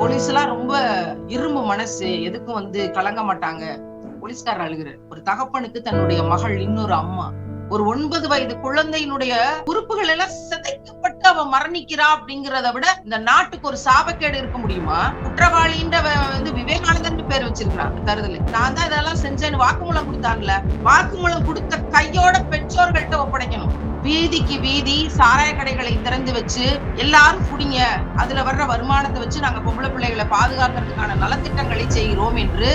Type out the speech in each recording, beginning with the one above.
Police எல்லாம் ரொம்ப இரும்பு மனசு எதுக்கும் வந்து கலங்க மாட்டாங்க. போலீஸ்காரர் அழுகிறார். ஒரு தகப்பனுக்கு தன்னுடைய மகள் இன்னொரு அம்மா. ஒரு ஒன்பது வயது குழந்தையினுடைய உறுப்புகள் எல்லாம் சிதைக்கப்பட்டு அவன் மரணிக்கிறா அப்படிங்கறத விட இந்த நாட்டுக்கு ஒரு சாபக்கேடு இருக்க முடியுமா? குற்றவாளின்ற வந்து விவேகானந்தன் பேர் வச்சிருக்கிறான் தருதல நான் தான் இதெல்லாம் செஞ்சேன்னு வாக்குமூலம் கொடுத்தாங்கல்ல. வாக்குமூலம் கொடுத்த கையோட பெற்றோர்கள்ட்ட ஒப்படைக்கணும். வீதிக்கு வீதி சாராய கடைகளை திறந்து வச்சு எல்லாரும் குடிங்க. அதுல வர்ற வருமானத்தை வச்சு நாங்க பொம்பளை பிள்ளைகளை பாதுகாக்கிறதுக்கான நலத்திட்டங்களை செய்கிறோம் என்று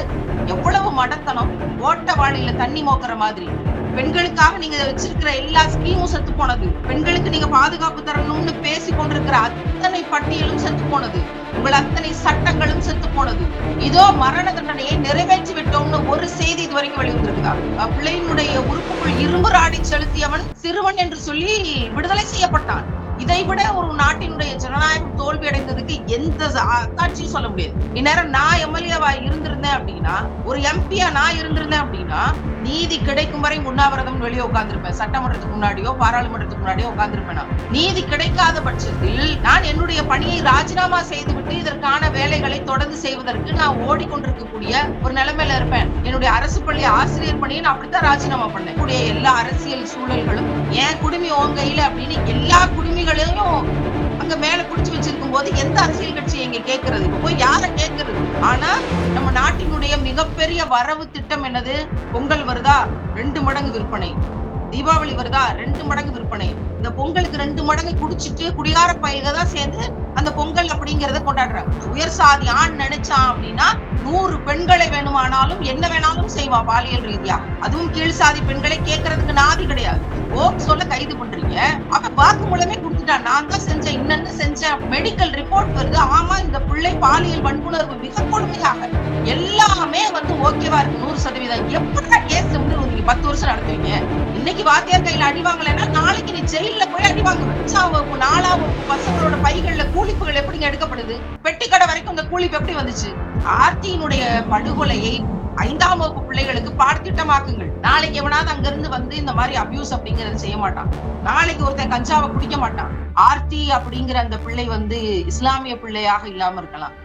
எவ்வளவு மடத்தனம் ஓட்ட வாளியில தண்ணி மோக்குற மாதிரி. பெண்களுக்காக நீங்க வச்சிருக்கிற எல்லா ஸ்கீமும் செத்து போனது. பெண்களுக்கு நீங்க பாதுகாப்பு தரணும்னு பேசி கொண்டிருக்கிற அத்தனை பட்டியலும் செத்து போனது. உங்கள் அத்தனை சட்டங்களும் செத்து போனது. இதோ மரண தண்டனையை நிறைவேற்றி விட்டோம்னு ஒரு செய்தி இது வரைக்கும் வெளிவந்திருக்குதா பிள்ளையினுடைய உறுப்புக்குள் இரும்பு ராடி செலுத்தியவன் சிறுவன் என்று சொல்லி விடுதலை செய்யப்பட்டான். இதை விட ஒரு நாட்டினுடைய ஜனநாயகம் தோல்வி அடைந்ததுக்கு எந்த காட்சியும் சொல்ல முடியாது. இந்நேரம் நான் எம்எல்ஏவா இருந்திருந்தேன் அப்படின்னா ஒரு எம்பியா நான் இருந்திருந்தேன் அப்படின்னா நீதி கிடைக்கும் வரை உண்ணாவிரதம் வெளியே உட்கார்ந்துருப்பேன். சட்டமன்றத்துக்கு முன்னாடியோ பாராளுமன்றத்துக்கு முன்னாடியோ உட்கார்ந்துருப்பேன் நான். நீதி கிடைக்காத பட்சத்தில் நான் என்னுடைய பணியை ராஜினாமா செய்துவிட்டு இதற்கான வேலைகளை தொடர்ந்து செய்வதற்கு நான் ஓடிக்கொண்டிருக்கக்கூடிய ஒரு நிலைமையில இருப்பேன். என்னுடைய அரசு பள்ளி ஆசிரியர் பணியை நான் அப்படித்தான் ராஜினாமா பண்ணேன். எல்லா அரசியல் சூழல்களும் ஏன் குடுமி உன் கையில அப்படின்னு எல்லா குடுமிகளையும் அங்க மேல குடிச்சு வச்சிருக்கும் போது எந்த அரசியல் கட்சி எங்க கேட்கறது இப்ப போய் யார கேட்கறது ஆனா நம்ம நாட்டினுடைய மிகப்பெரிய வரவு திட்டம் என்னது? பொங்கல் வருதா? ரெண்டு மடங்கு விற்பனை. தீபாவளி வருதா? ரெண்டு மடங்கு விற்பனை. இந்த பொங்கலுக்கு ரெண்டு மடங்கு குடிச்சிட்டு குடிகார தான் சேர்ந்து அந்த பொங்கல் அப்படிங்கறத கொண்டாடுறாங்க. உயர் சாதி ஆண் நினைச்சான் அப்படின்னா நூறு பெண்களை வேணுமானாலும் என்ன வேணாலும் செய்வா பாலியல் ரீதியா. அதுவும் கீழ் சாதி பெண்களை கேட்கறதுக்கு நாதி கிடையாது. ஓ சொல்ல கைது பண்றீங்க. அவன் வாக்கு மூலமே கொடுத்துட்டான் நான் தான் செஞ்சேன் இன்னன்னு செஞ்சேன். மெடிக்கல் ரிப்போர்ட் வருது. ஆமா இந்த பிள்ளை பாலியல் வன்புணர்வு மிக கொடுமையாக. எல்லாமே வந்து ஓகேவா இருக்கு. நூறு சதவீதம். எப்படா கேஸ் வந்து நீங்க பத்து வருஷம் நடத்துவீங்க இன்னைக்கு வாத்தியார் கையில அடி வாங்கலைன்னா நாளைக்கு நீ ஜெயில போய் அடி வாங்க. அஞ்சாம் வகுப்பு நாலாம் வகுப்பு பசங்களோட பைகள்ல கூலிப்புகள் எப்படிங்க எடுக்கப்படுது? பெட்டி கடை வரைக்கும் இந்த கூலிப்பு எப்படி வந்துச்சு? ஆர்த்தியினுடைய படுகொலையை ஐந்தாம் வகுப்பு பிள்ளைகளுக்கு பாடத்திட்டமாக்குங்கள். நாளைக்கு எவனாவது அங்க இருந்து வந்து இந்த மாதிரி அபியூஸ் அப்படிங்கறத செய்ய மாட்டான். நாளைக்கு ஒருத்தன் கஞ்சாவை குடிக்க மாட்டான். ஆர்த்தி அப்படிங்கிற அந்த பிள்ளை வந்து இஸ்லாமிய பிள்ளையாக இல்லாம இருக்கலாம்.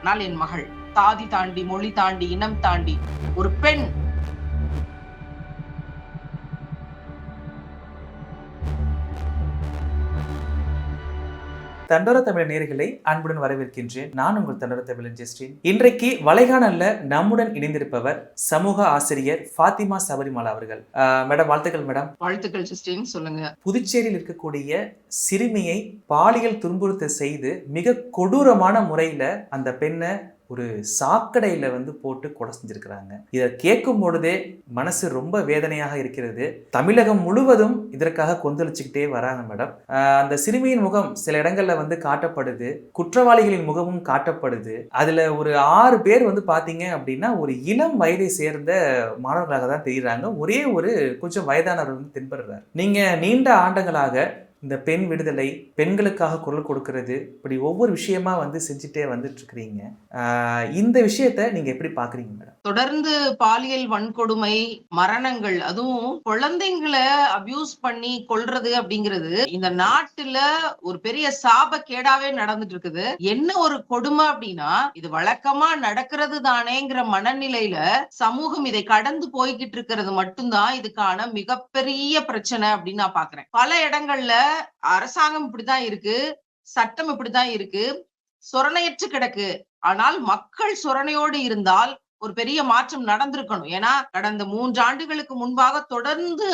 ஆனால் என் மகள் தாதி தாண்டி மொழி தாண்டி இனம் தாண்டி ஒரு பெண் தண்டோர தமிழ் நேர்களை அன்புடன் வரவேற்கின்றேன். நான் உங்கள் தண்டோர தமிழ் ஜெஸ்டின். இன்றைக்கு வலைகாணல்ல நம்முடன் இணைந்திருப்பவர் சமூக ஆசிரியர் ஃபாத்திமா சபரிமாலா அவர்கள். மேடம் வாழ்த்துக்கள் மேடம். வாழ்த்துக்கள் ஜஸ்டின். சொல்லுங்க. புதுச்சேரியில் இருக்கக்கூடிய சிறுமியை பாலியல் துன்புறுத்தல் செய்து மிக கொடூரமான முறையில அந்த பெண்ணை ஒரு சாக்கடையில் வந்து போட்டு கொலை செஞ்சுருக்கிறாங்க. இதை கேட்கும் பொழுதே மனசு ரொம்ப வேதனையாக இருக்கிறது. தமிழகம் முழுவதும் இதற்காக கொந்தளிச்சுக்கிட்டே வராங்க மேடம். அந்த சிறுமியின் முகம் சில இடங்களில் வந்து காட்டப்படுது. குற்றவாளிகளின் முகமும் காட்டப்படுது. அதில் ஒரு ஆறு பேர் வந்து பார்த்தீங்க அப்படின்னா ஒரு இளம் வயதை சேர்ந்த மாணவர்களாக தான் தெரிகிறாங்க ஒரே ஒரு கொஞ்சம் வயதானவர் வந்து தென்படுறார். நீங்கள் நீண்ட ஆண்டங்களாக இந்த பெண் விடுதலை பெண்களுக்காக குரல் கொடுக்கறது இப்படி ஒவ்வொரு விஷயமா வந்து செஞ்சுட்டே வந்துட்டு இருக்கிறீங்க இந்த விஷயத்த நீங்க எப்படி பாக்குறீங்க மேடம்? தொடர்ந்து பாலியல் வன்கொடுமை மரணங்கள் அதுவும் குழந்தைங்களை அபியூஸ் பண்ணி கொள்றது அப்படிங்கிறது இந்த நாட்டுல ஒரு பெரிய சாப கேடாவே நடந்துட்டு இருக்குது என்ன ஒரு கொடுமை அப்படின்னா இது வழக்கமா நடக்கிறது தானேங்கிற மனநிலையில சமூகம் இதை கடந்து போய்கிட்டு இருக்கிறது மட்டும்தான் இதுக்கான மிகப்பெரிய பிரச்சனை அப்படின்னு நான் பாக்குறேன். பல இடங்கள்ல அரசாங்கம் இப்படிதான் இருக்கு சட்டம் இப்படிதான் இருக்கு சொரணையற்று கிடக்கு. ஆனால் மக்கள் சொரணையோடு இருந்தால் ஒரு பெரிய மாற்றம் நடந்திருக்கணும். ஏன்னா கடந்த மூன்று ஆண்டுகளுக்கு முன்பாக தொடர்ந்து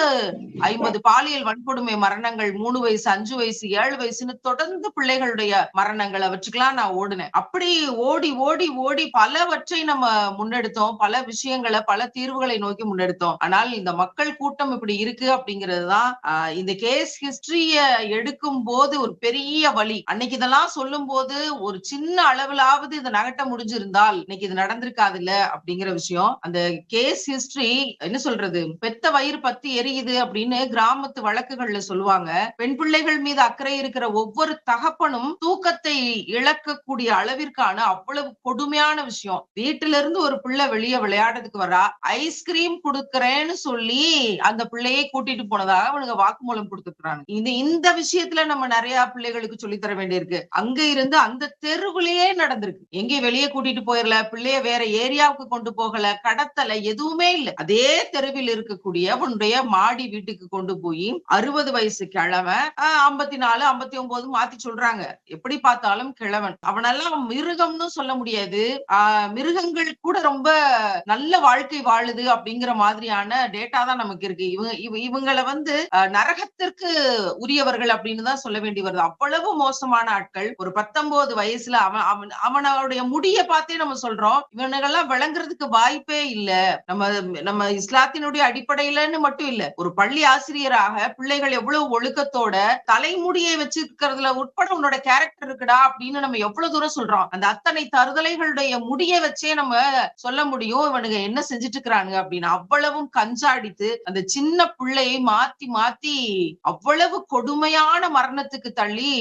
ஐம்பது பாலியல் வன்கொடுமை மரணங்கள் மூணு வயசு அஞ்சு வயசு ஏழு வயசுன்னு தொடர்ந்து பிள்ளைகளுடைய மரணங்கள் அவற்றுக்கெல்லாம் நான் ஓடினேன். அப்படி ஓடி ஓடி ஓடி பலவற்றை நம்ம முன்னெடுத்தோம். பல விஷயங்களை பல தீர்வுகளை நோக்கி முன்னெடுத்தோம். ஆனால் இந்த மக்கள் கூட்டம் இப்படி இருக்கு அப்படிங்கிறது தான் ஆஹ் இந்த கேஸ் ஹிஸ்டரிய எடுக்கும் போது ஒரு பெரிய வழி. அன்னைக்கு இதெல்லாம் சொல்லும் போது ஒரு சின்ன அளவிலாவது இதை நகட்ட முடிஞ்சிருந்தால் இன்னைக்கு இது நடந்திருக்காது இல்ல அப்படிங்கிற விஷயம். அந்த கேஸ் ஹிஸ்டரி என்ன சொல்றது? பெத்த வயிறு பத்தி எரியுது அப்படின்னு கிராமத்து வழக்குகள்ல சொல்லுவாங்க. பெண் பிள்ளைகள் மீது அக்கறை இருக்கிற ஒவ்வொரு தகப்பனும் தூக்கத்தை இழக்கக்கூடிய அளவிற்கான அவ்வளவு கொடுமையான விஷயம். வீட்டுல இருந்து ஒரு பிள்ளை வெளியே விளையாடுறதுக்கு வரா ஐஸ்கிரீம் கொடுக்கறேன்னு சொல்லி அந்த பிள்ளையை கூட்டிட்டு போனதாக அவனுங்க வாக்குமூலம் கொடுத்துருக்காங்க இந்த இந்த விஷயத்துல நம்ம நிறைய பிள்ளைகளுக்கு சொல்லித் தர வேண்டியிருக்கு. அங்க இருந்து அந்த தெருவுலயே நடந்திருக்கு. எங்கேயும் வெளியே கூட்டிட்டு போயிடல பிள்ளைய வேற ஏரியாவுக்கு கொண்டு போகல கடத்தல எதுவுமே இல்லை. அதே தெருவில் இருக்கக்கூடிய உன்னுடைய மாடி வீட்டுக்கு கொண்டு போய் அறுபது வயசு கிழவன் ஐம்பத்தி நாலு ஐம்பத்தி ஒன்பது மாத்தி சொல்றாங்க. எப்படி பார்த்தாலும் கிழவன். அவனெல்லாம் மிருகம்னு சொல்ல முடியாது. மிருகங்கள் கூட ரொம்ப நல்ல வாழ்க்கை வாழுது அப்படிங்கிற மாதிரியான டேட்டா தான் நமக்கு இருக்கு. இவங்க இவங்களை வந்து நரகத்திற்கு உரியவர்கள் அப்படின்னு தான் சொல்ல வேண்டி வருது. அவ்வளவு மோசமான ஆட்கள். ஒரு பத்தொன்பது வயசுல அவன் அவன் அவனுடைய முடிய பார்த்தே நம்ம சொல்றோம். இவனுங்கெல்லாம் விளங்க விளங்குறதுக்கு வாய்ப்பே இல்ல. நம்ம நம்ம இஸ்லாத்தினுடைய அடிப்படையிலன்னு மட்டும் இல்ல. ஒரு பள்ளி ஆசிரியராக பிள்ளைகள் எவ்வளவு ஒழுக்கத்தோட தலைமுடியை வச்சிருக்கிறதுல உட்பட உன்னோட கேரக்டர் இருக்குடா அப்படின்னு நம்ம எவ்வளவு தூரம் சொல்றோம். அந்த அத்தனை தருதலைகளுடைய முடிய வச்சே நம்ம சொல்ல முடியும். இவனுங்க என்ன செஞ்சுட்டு இருக்கிறானுங்க அப்படின்னு அவ்வளவும் கஞ்சாடித்து அந்த சின்ன பிள்ளையை மாத்தி மாத்தி அவ்வளவு கொடுமையான மரணத்துக்கு தள்ளி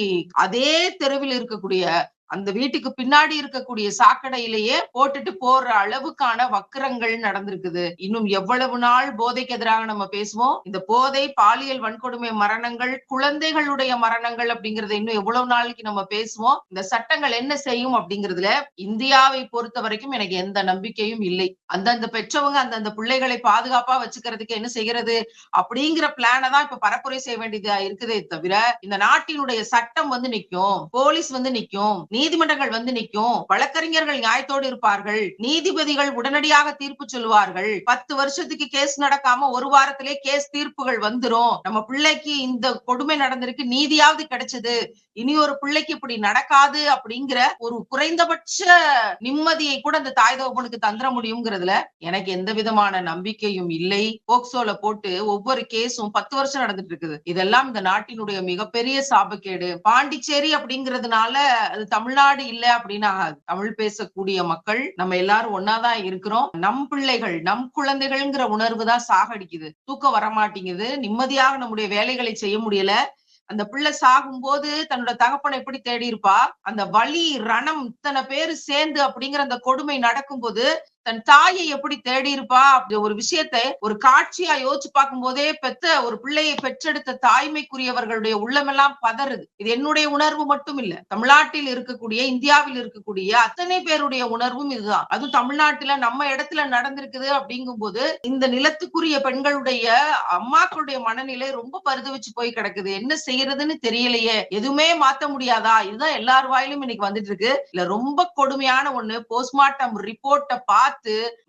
அதே தெருவில் இருக்கக்கூடிய அந்த வீட்டுக்கு பின்னாடி இருக்கக்கூடிய சாக்கடையிலேயே போட்டுட்டு போற அளவுக்கான வக்கிரங்கள் நடந்திருக்குது. இன்னும் எவ்வளவு நாள் போதைக்கு எதிராக நம்ம பேசுவோம்? இந்த போதை பாலியல் வன்கொடுமை மரணங்கள் குழந்தைகளுடைய மரணங்கள் அப்படிங்கறத இன்னும் எவ்வளவு நாளைக்கு நம்ம பேசுவோம்? இந்த சட்டங்கள் என்ன செய்யும் அப்படிங்கறதுல இந்தியாவை பொறுத்த வரைக்கும் எனக்கு எந்த நம்பிக்கையும் இல்லை. அந்தந்த பெற்றவங்க அந்தந்த பிள்ளைகளை பாதுகாப்பா வச்சுக்கிறதுக்கு என்ன செய்கிறது அப்படிங்கிற பிளானை தான் இப்ப பரப்புரை செய்ய வேண்டியதா இருக்குதே தவிர இந்த நாட்டினுடைய சட்டம் வந்து நிக்கும் போலீஸ் வந்து நிக்கும் நீதிமன்றங்கள் வந்து நிற்கும் வழக்கறிஞர்கள் நியாயத்தோடு இருப்பார்கள். நீதிபதிகள் உடனடியாக தீர்ப்பு சொல்லுவார்கள். பத்து வருஷத்துக்கு கேஸ் நடக்காம ஒரு வாரத்திலே கேஸ் தீர்ப்புகள் வந்துரும். நம்ம பிள்ளைக்கு இந்த கொடுமை நடந்திருக்கு நீதியாவது கிடைச்சது. இனி ஒரு பிள்ளைக்கு இப்படி நடக்காது அப்படிங்கிற ஒரு குறைந்தபட்ச நிம்மதியை கூட அந்த தாய் தகப்பனுக்கு தந்துட முடியுங்கிறதுல எனக்கு எந்த விதமான நம்பிக்கையும் இல்லை. போக்சோல போட்டு ஒவ்வொரு கேஸும் பத்து வருஷம் நடந்துட்டு இருக்குது. இதெல்லாம் இந்த நாட்டினுடைய மிகப்பெரிய சாபக்கேடு. பாண்டிச்சேரி அப்படிங்கிறதுனால அது தமிழ் தமிழ்நாடு இல்ல அப்படின்னா தமிழ் பேசக்கூடிய மக்கள் நம்ம எல்லாரும் ஒன்னாதான் இருக்கிறோம். நம் பிள்ளைகள் நம் குழந்தைகள்ங்கிற உணர்வு தான் சாகடிக்குது. தூக்கம் வரமாட்டேங்குது. நிம்மதியாக நம்முடைய வேலைகளை செய்ய முடியல. அந்த பிள்ளை சாகும்போது தன்னோட தகப்பனை எப்படி தேடி இருப்பா? அந்த வலி ரணம் இத்தனை பேரு சேர்ந்து அப்படிங்கிற அந்த கொடுமை நடக்கும்போது தன் தாயை எப்படி தேடி இருப்பா அப்படி ஒரு விஷயத்தை ஒரு காட்சியா யோசிச்சு பார்க்கும் போதே பெத்த ஒரு பிள்ளையை பெற்றெடுத்த தாய்மைக்குரியவர்களுடைய உள்ளமெல்லாம் பதறுது. இது என்னுடைய உணர்வு மட்டும் இல்ல தமிழ்நாட்டில் இருக்கக்கூடிய இந்தியாவில் இருக்கக்கூடிய அத்தனை பேருடைய உணர்வும் இதுதான். அதுவும் தமிழ்நாட்டுல நம்ம இடத்துல நடந்திருக்குது அப்படிங்கும்போது இந்த நிலத்துக்குரிய பெண்களுடைய அம்மாக்களுடைய மனநிலை ரொம்ப பருதவிச்சு போய் கிடக்குது. என்ன செய்யறதுன்னு தெரியலையே. எதுவுமே மாத்த முடியாதா? இதுதான் எல்லார் வாயிலும் இன்னைக்கு வந்துட்டு இருக்கு. இல்ல ரொம்ப கொடுமையான ஒண்ணு போஸ்ட்மார்ட்டம் ரிப்போர்ட்டை பார்த்து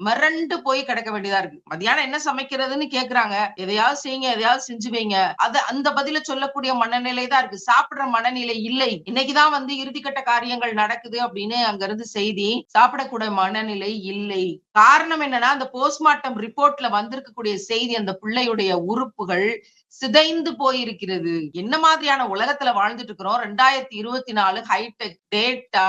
மிரண்டு போய் கிடக்க வேண்டியதா இருக்கு. மதியானம் என்ன சமைக்கிறதுன்னு கேக்குறாங்க. எதையாவது செய்யுங்க எதையாவது செஞ்சு வைங்க. அது அந்த பதில சொல்லக்கூடிய மனநிலை தான் இருக்கு. சாப்பிடுற மனநிலை இல்லை. இன்னைக்குதான் வந்து இறுதிக்கட்ட காரியங்கள் நடக்குது அப்படின்னு அங்க இருந்து செய்தி சாப்பிடக்கூடிய மனநிலை இல்லை. காரணம் என்னன்னா அந்த போஸ்ட்மார்ட்டம் ரிப்போர்ட்ல வந்திருக்கக்கூடிய செய்தி அந்த பிள்ளையுடைய உறுப்புகள் சிதைந்து போயிருக்கிறது. என்ன மாதிரியான உலகத்துல வாழ்ந்துட்டு இருக்கிறோம் ரெண்டாயிரத்தி இருபத்தி நாலு ஹைடெக் டேட்டா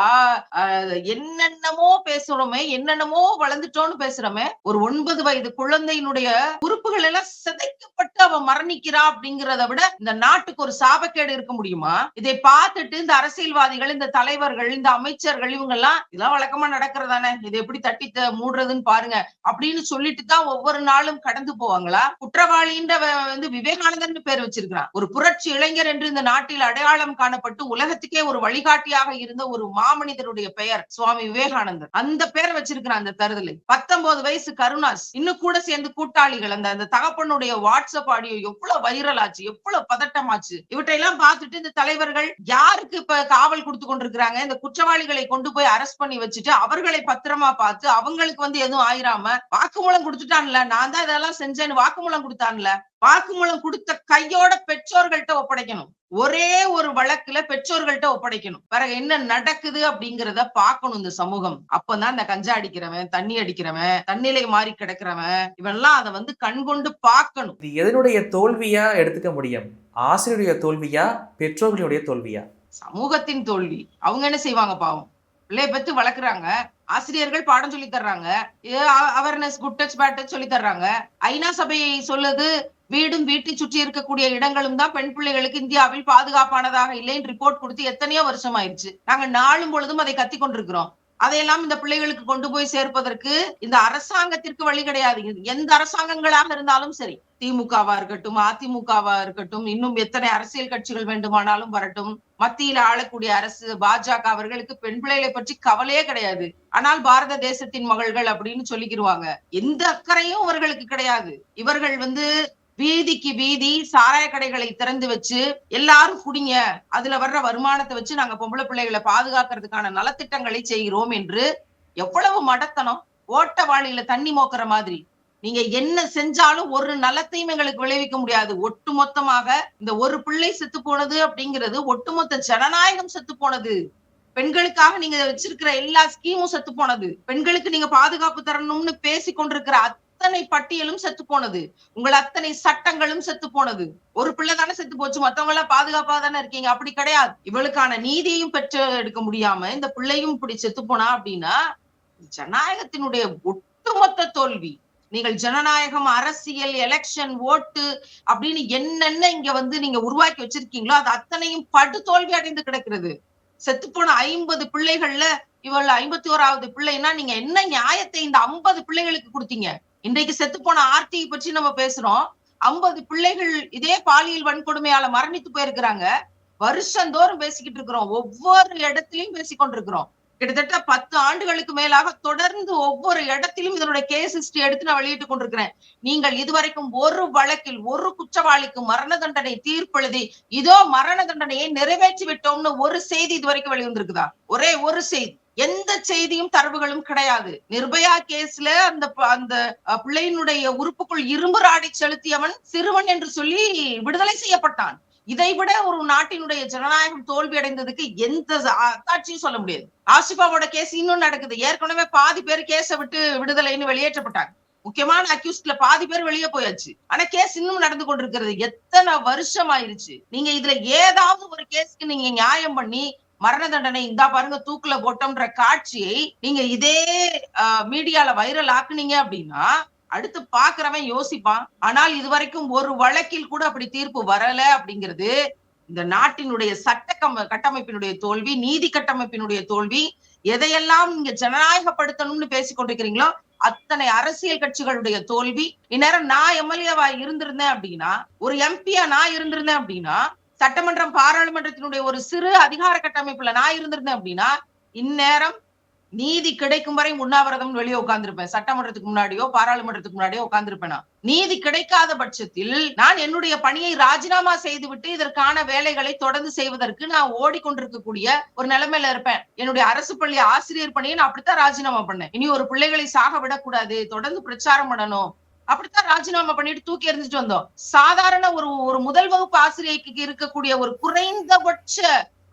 என்னென்னமோ பேசுறோமே என்னென்னமோ வளர்ந்துட்டோம்னு பேசுறோமே ஒரு ஒன்பது வயது குழந்தையினுடைய உறுப்புகள் எல்லாம் சிதைக்கப்பட்டு அவன் மரணிக்கிறா அப்படிங்கிறத விட இந்த நாட்டுக்கு ஒரு சாபக்கேடு இருக்க முடியுமா? இதை பார்த்துட்டு இந்த அரசியல்வாதிகள் இந்த தலைவர்கள் இந்த அமைச்சர்கள் இவங்க எல்லாம் இதெல்லாம் வழக்கமா நடக்கிறதானே? இதை எப்படி தட்டி மூடுறதுன்னு பாருங்க. அப்படின்னு சொல்லிட்டு தான் ஒவ்வொரு நாளும் கடந்து போவாங்களா? குற்றவாளின்ற வந்து விவேகானந்தன் பேர் வச்சிருக்கிறான். ஒரு புரட்சி இளைஞர் என்று இந்த நாட்டில் அடையாளம் காணப்பட்டு உலகத்துக்கே ஒரு வழிகாட்டியாக இருந்த ஒரு மாமனிதருடைய பெயர் சுவாமி விவேகானந்தர். அந்த பேரை வச்சிருக்கிறான் அந்த தருதலை. பத்தொன்பது வயசு கருணாஸ். இன்னும் கூட சேர்ந்து கூட்டாளிகள். அந்த அந்த தகப்பனுடைய வாட்ஸ்அப் ஆடியோ எவ்வளவு வைரல் ஆச்சு எவ்வளவு பதட்டமாச்சு. இவற்றையெல்லாம் பார்த்துட்டு இந்த தலைவர்கள் யாருக்கு இப்ப காவல் கொடுத்து கொண்டிருக்கிறாங்க? இந்த குற்றவாளிகளை கொண்டு போய் அரெஸ்ட் பண்ணி வச்சுட்டு அவர்களை பத்திரமா பார்த்து அவங்களுக்கு வந்து எதுவும் ஆயிராம வாக்குமூலம் கொடுத்துட்டான்ல. நான் தான் இதெல்லாம் செஞ்சேன்னு வாக்குமூலம் கொடுத்தான்ல. வாக்குமூலம் கொடுத்த கையோட பெற்றோர்கள்ட்ட ஒப்படைக்கணும். ஒரே ஒரு வழக்குல பெற்றோர்கள்ட்ட ஒப்படைக்கணும். பிறகு என்ன நடக்குது அப்படிங்கறத பார்க்கணும் இந்த சமூகம். அப்பதான் இந்த கஞ்சா அடிக்கிறவன் தண்ணி அடிக்கிறவன் தண்ணிலை மாறி கிடக்கிறவன் இவன்லாம் அதை வந்து கண்கொண்டு பார்க்கணும். இது எதனுடைய தோல்வியா எடுத்துக்க முடியும்? ஆசிரியருடைய தோல்வியா பெற்றோர்களுடைய தோல்வியா? சமூகத்தின் தோல்வி. அவங்க என்ன செய்வாங்க பாவம்? பிள்ளைய பத்தி வளர்க்குறாங்க. ஆசிரியர்கள் பாடம் சொல்லி தர்றாங்க. Awareness good touch bad touch சொல்லி தர்றாங்க. ஐநா சபை சொல்லுது வீடும் வீட்டை சுற்றி இருக்கக்கூடிய இடங்களும் தான் பெண் பிள்ளைகளுக்கு இந்தியாவில் பாதுகாப்பானதாக இல்லைன்னு ரிப்போர்ட் கொடுத்து எத்தனையோ வருஷம் ஆயிடுச்சு நாங்க நாளும் பொழுதும் அதை கத்தி கொண்டிருக்கிறோம். அதையெல்லாம் இந்த பிள்ளைகளுக்கு கொண்டு போய் சேர்ப்பதற்கு இந்த அரசாங்கத்திற்கு வழி கிடையாது. எந்த அரசாங்கங்களாக இருந்தாலும் சரி திமுகவா இருக்கட்டும் அதிமுகவா இருக்கட்டும் இன்னும் எத்தனை அரசியல் கட்சிகள் வேண்டுமானாலும் வரட்டும் மத்தியில ஆளக்கூடிய அரசு பாஜக அவர்களுக்கு பெண் பிள்ளைகளை பற்றி கவலையே கிடையாது. ஆனால் பாரத தேசத்தின் மகள்கள் அப்படின்னு சொல்லிக்கிருவாங்க. எந்த அக்கறையும் அவர்களுக்கு கிடையாது. இவர்கள் வந்து வீதிக்கு வீதி சாராய கடைகளை திறந்து வச்சு எல்லாரும் குடிங்க. அதுல வர்ற வருமானத்தை வச்சு நாங்க பொம்பளை பிள்ளைகளை பாதுகாக்கிறதுக்கான நலத்திட்டங்களை செய்கிறோம் என்று எவ்வளவு மடத்தனம். ஓட்ட வாளியில தண்ணி மோக்கிற மாதிரி. நீங்க என்ன செஞ்சாலும் ஒரு நலத்தையும் எங்களுக்கு விளைவிக்க முடியாது. ஒட்டுமொத்தமாக இந்த ஒரு பிள்ளை செத்து போனது அப்படிங்கிறது ஒட்டுமொத்த ஜனநாயகம் செத்து போனது. பெண்களுக்காக நீங்க வச்சிருக்கிற எல்லா ஸ்கீமும் செத்து போனது. பெண்களுக்கு நீங்க பாதுகாப்பு தரணும்னு பேசி கொண்டிருக்கிற அத்தனை பட்டியலும் செத்து போனது. உங்கள் அத்தனை சட்டங்களும் செத்து போனது. ஒரு பிள்ளை தானே செத்து போச்சு. மத்தவங்க எல்லாம் பாதுகாப்பா தானே இருக்கீங்க. அப்படி கிடையாது. இவளுக்கான நீதியையும் பெற்று எடுக்க முடியாம இந்த பிள்ளையும் இப்படி செத்து போனா அப்படின்னா ஜனநாயகத்தினுடைய ஒட்டுமொத்த தோல்வி. நீங்கள் ஜனநாயகம் அரசியல் எலெக்ஷன் ஓட்டு அப்படின்னு என்னென்ன இங்க வந்து நீங்க உருவாக்கி வச்சிருக்கீங்களோ அது அத்தனையும் படு தோல்வி அடைந்து கிடக்கிறது. செத்து போன ஐம்பது பிள்ளைகள்ல இவள் ஐம்பத்தி ஓராவது பிள்ளைன்னா நீங்க என்ன நியாயத்தை இந்த ஐம்பது பிள்ளைகளுக்கு கொடுத்தீங்க? இன்றைக்கு செத்து போன ஆர்டியை பற்றி நம்ம பேசுறோம். ஐம்பது பிள்ளைகள் இதே பாலியல் வன்கொடுமையால மரணித்து போயிருக்கிறாங்க. வருஷந்தோறும் பேசிக்கிட்டு இருக்கிறோம். ஒவ்வொரு இடத்திலையும் பேசிக்கொண்டிருக்கிறோம் கிட்டத்தட்ட பத்து ஆண்டுகளுக்கு மேலாக தொடர்ந்து ஒவ்வொரு இடத்திலும் இதனுடைய கேஸ் ஹிஸ்டரி எடுத்து நான் வெளியிட்டுக் கொண்டிருக்கிறேன். நீங்கள் இதுவரைக்கும் ஒரு வழக்கில் ஒரு குற்றவாளிக்கு மரண தண்டனை தீர்ப்பெழுதி இதோ மரண தண்டனையை நிறைவேற்றி விட்டோம்னு ஒரு செய்தி இதுவரைக்கும் வெளிவந்திருக்குதா? ஒரே ஒரு செய்தி. எந்த செய்தியும் தரவுகளும் கிடையாது. நிர்பயா கேஸ்ல அந்த அந்த பிள்ளையினுடைய உறுப்புக்குள் இரும்பு ராடி செலுத்தியவன் சிறுவன் என்று சொல்லி விடுதலை செய்யப்பட்டான். இதை விட ஒரு நாட்டினுடைய ஜனநாயகம் தோல்வி அடைந்ததுக்கு எந்த அத்தாட்சியும் சொல்ல முடியாது. ஆசிபாவோட கேஸ் இன்னும் நடக்குது. ஏற்கனவே பாதி பேர் கேஸை விட்டு விடுதலைன்னு வெளியேற்றப்பட்டாங்க. முக்கியமான அக்யூஸ்ட்ல பாதி பேர் வெளியே போயாச்சு. ஆனா கேஸ் இன்னும் நடந்து கொண்டிருக்கிறது. எத்தனை வருஷம் ஆயிருச்சு நீங்க இதுல ஏதாவது ஒரு கேஸ்க்கு நீங்க நியாயம் பண்ணி மரண தண்டனை இந்தா பாருங்க தூக்குல போட்டோம்ன்ற காட்சியை நீங்க இதே மீடியால வைரல் ஆக்குனீங்க அப்படின்னா அடுத்து பாக்குறவன் யோசிப்பான். ஆனால் இதுவரைக்கும் ஒரு வழக்கில் கூட அப்படி தீர்ப்பு வரல அப்படிங்கிறது இந்த நாட்டினுடைய சட்ட கட்டமைப்பினுடைய தோல்வி நீதி கட்டமைப்பினுடைய தோல்வி எதையெல்லாம் நீங்க ஜனநாயகப்படுத்தணும்னு பேசிக் கொண்டிருக்கிறீங்களோ அத்தனை அரசியல் கட்சிகளுடைய தோல்வி. இந்நேரம் நான் எம்எல்ஏவா இருந்திருந்தேன் அப்படின்னா ஒரு எம்பியா நான் இருந்திருந்தேன் அப்படின்னா சட்டமன்றம் பாராளுமன்றத்தினுடைய ஒரு சிறு அதிகார கட்டமைப்புல நான் இருந்திருந்தேன் அப்படின்னா இந்நேரம் நீதி கிடைக்கும் வரை உண்ணாவிரதம் வெளியே உட்கார்ந்திருப்பேன். சட்டமன்றத்துக்கு முன்னாடியோ பாராளுமன்றத்துக்கு முன்னாடியோ உட்கார்ந்திருப்பேன் நீதி கிடைக்காத பட்சத்தில் நான் என்னுடைய பணியை ராஜினாமா செய்துவிட்டு இதற்கான வேலைகளை தொடர்ந்து செய்வதற்கு நான் ஓடிக்கொண்டிருக்கக்கூடிய ஒரு நிலைமையில இருப்பேன். என்னுடைய அரசு பள்ளி ஆசிரியர் பணியை நான் அப்படித்தான் ராஜினாமா பண்ணேன். இனி ஒரு பிள்ளைகளை சாக விடக்கூடாது தொடர்ந்து பிரச்சாரம் பண்ணணும். அப்படித்தான் ராஜினாமா பண்ணிட்டு தூக்கி எறிஞ்சிட்டு வந்தோம். சாதாரண ஒரு ஒரு முதல் வகுப்பு ஆசிரியைக்கு இருக்கக்கூடிய ஒரு குறைந்தபட்ச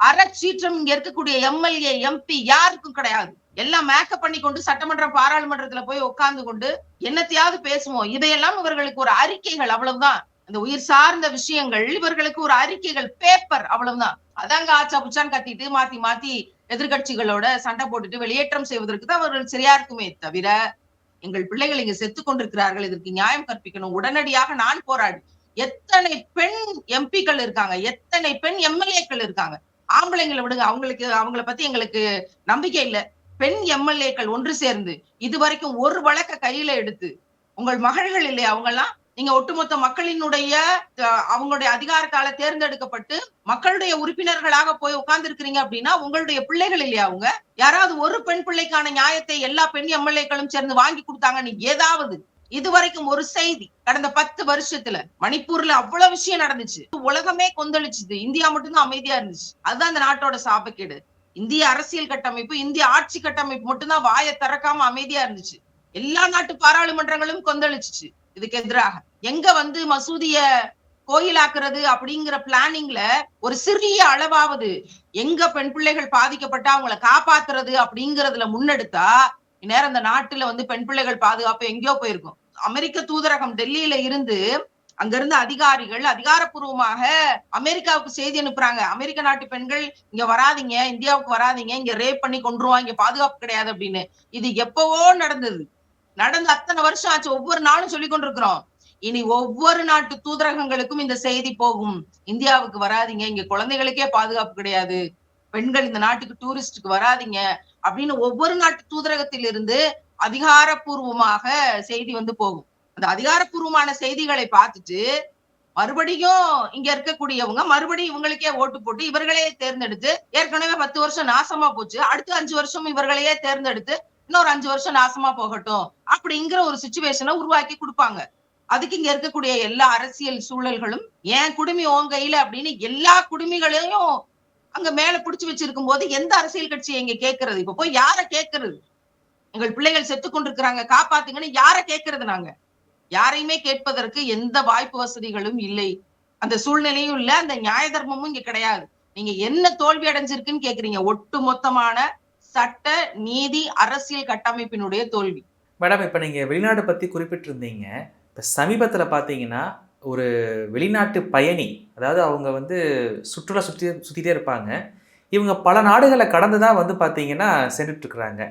அறச்சீற்றம் இங்க இருக்கக்கூடிய எம்எல்ஏ எம்பி யாருக்கும் கிடையாது. எல்லாம் மேக்கப் பண்ணி கொண்டு சட்டமன்ற பாராளுமன்றத்துல போய் உட்கார்ந்து கொண்டு என்னத்தையாவது பேசுவோம். இதையெல்லாம் இவர்களுக்கு ஒரு அறிக்கைகள் அவ்வளவுதான். அந்த உயிர் சார்ந்த விஷயங்கள் இவர்களுக்கு ஒரு அறிக்கைகள் பேப்பர் அவ்வளவுதான். அதாங்க ஆச்சா புச்சான்னு கத்திட்டு மாத்தி மாத்தி எதிர்கட்சிகளோட சண்டை போட்டுட்டு வெளியேற்றம் செய்வதற்கு தான் அவர்கள் சரியா இருக்குமே தவிர எங்கள் பிள்ளைகள் இங்க செத்து கொண்டிருக்கிறார்கள் இதற்கு நியாயம் கற்பிக்கணும். உடனடியாக நான் போராடி. எத்தனை பெண் எம்பிக்கள் இருக்காங்க எத்தனை பெண் எம்எல்ஏக்கள் இருக்காங்க? ஆம்பளைங்களை விடுங்க அவங்களுக்கு அவங்கள பத்தி எங்களுக்கு நம்பிக்கை இல்ல. பெண் எம்எல்ஏக்கள் ஒன்று சேர்ந்து இதுவரைக்கும் ஒரு வழக்க கையில எடுத்து உங்கள் மகள்கள் இல்லையா அவங்கெல்லாம்? நீங்க ஒட்டுமொத்த மக்களினுடைய அவங்களுடைய அதிகார கால தேர்ந்தெடுக்கப்பட்டு மக்களுடைய உறுப்பினர்களாக போய் உட்கார்ந்து இருக்கிறீங்க அப்படின்னா உங்களுடைய பிள்ளைகள் இல்லையா அவங்க? யாராவது ஒரு பெண் பிள்ளைக்கான நியாயத்தை எல்லா பெண் எம்எல்ஏக்களும் சேர்ந்து வாங்கி கொடுத்தாங்கன்னு ஏதாவது இதுவரைக்கும் ஒரு செய்தி கடந்த பத்து வருஷத்துல மணிப்பூர்ல அவ்வளவு விஷயம் நடந்துச்சு. உலகமே கொந்தளிச்சுது. இந்தியா மட்டும்தான் அமைதியா இருந்துச்சு. அதுதான் இந்த நாட்டோட சாபக்கேடு. இந்திய அரசியல் கட்டமைப்பு இந்திய ஆட்சி கட்டமைப்பு மட்டும்தான் வாயை திறக்காம அமைதியா இருந்துச்சு. எல்லா நாட்டு பாராளுமன்றங்களும் கொந்தளிச்சுச்சு. இதுக்கு எதிராக. எங்க வந்து மசூதிய கோயிலாக்குறது அப்படிங்கிற பிளானிங்ல ஒரு சிறிய அளவாவது எங்க பெண் பிள்ளைகள் பாதிக்கப்பட்டா அவங்கள காப்பாத்துறது அப்படிங்கறதுல முன்னெடுத்தா இந்நேரம் இந்த நாட்டுல வந்து பெண் பிள்ளைகள் பாதுகாப்பு எங்கேயோ போயிருக்கும். அமெரிக்க தூதரகம் டெல்லியில இருந்து அங்க இருந்த அதிகாரிகள் அதிகாரப்பூர்வமாக அமெரிக்காவுக்கு செய்தி அனுப்புறாங்க. அமெரிக்க நாட்டு பெண்கள் இங்க வராதீங்க இந்தியாவுக்கு வராதீங்க இங்க ரேப் பண்ணி கொண்டுருவாங்க இங்க பாதுகாப்பு கிடையாது அப்படின்னு. இது எப்பவோ நடந்தது. நடந்து அத்தனை வருஷம் ஆச்சு. ஒவ்வொரு நாளும் சொல்லி கொண்டிருக்கிறோம். இனி ஒவ்வொரு நாட்டு தூதரகங்களுக்கும் இந்த செய்தி போகும். இந்தியாவுக்கு வராதீங்க. இங்க குழந்தைகளுக்கே பாதுகாப்பு கிடையாது. பெண்கள் இந்த நாட்டுக்கு டூரிஸ்டுக்கு வராதீங்க. அப்படின்னு ஒவ்வொரு நாட்டு தூதரகத்திலிருந்து அதிகாரப்பூர்வமாக செய்தி வந்து போகும். அந்த அதிகாரப்பூர்வமான செய்திகளை பார்த்துட்டு மறுபடியும் இங்க இருக்கக்கூடியவங்க மறுபடியும் இவங்களுக்கே ஓட்டு போட்டு இவர்களே தேர்ந்தெடுத்து ஏற்கனவே பத்து வருஷம் நாசமா போச்சு. அடுத்த அஞ்சு வருஷம் இவர்களையே தேர்ந்தெடுத்து இன்னொரு அஞ்சு வருஷம் நாசமா போகட்டும் அப்படிங்கிற ஒரு சுச்சுவேஷனை உருவாக்கி கொடுப்பாங்க. அதுக்கு இங்க இருக்கக்கூடிய எல்லா அரசியல் சூழல்களும் ஏன் குடுமி ஓன் கையில அப்படின்னு எல்லா குடுமிகளையும் அங்க மேல புடிச்சு வச்சிருக்கும் போது எந்த அரசியல் கட்சியை இங்க கேட்கறது இப்ப போய் யார கேட்கறது எங்கள் பிள்ளைகள் செத்து கொண்டிருக்கிறாங்க காப்பாத்துங்கன்னு யார கேட்கறது நாங்க? யாரையுமே கேட்பதற்கு எந்த வாய்ப்பு வசதிகளும் இல்லை. அந்த சூழ்நிலையும் இல்ல அந்த நியாய தர்மமும் இங்க கிடையாது. நீங்க என்ன தோல்வி அடைஞ்சிருக்குன்னு கேக்குறீங்க? ஒட்டு மொத்தமான சட்ட நீதி அரசியல் கட்டமைப்பினுடைய தோல்வி. மேடம் இப்போ நீங்கள் வெளிநாடு பற்றி குறிப்பிட்டிருந்தீங்க. இப்போ சமீபத்தில் பார்த்தீங்கன்னா ஒரு வெளிநாட்டு பயணி அதாவது அவங்க வந்து சுற்றுலா சுற்றி சுற்றிட்டே இருப்பாங்க. இவங்க பல நாடுகளை கடந்து தான் வந்து பார்த்தீங்கன்னா சென்றுட்ருக்குறாங்க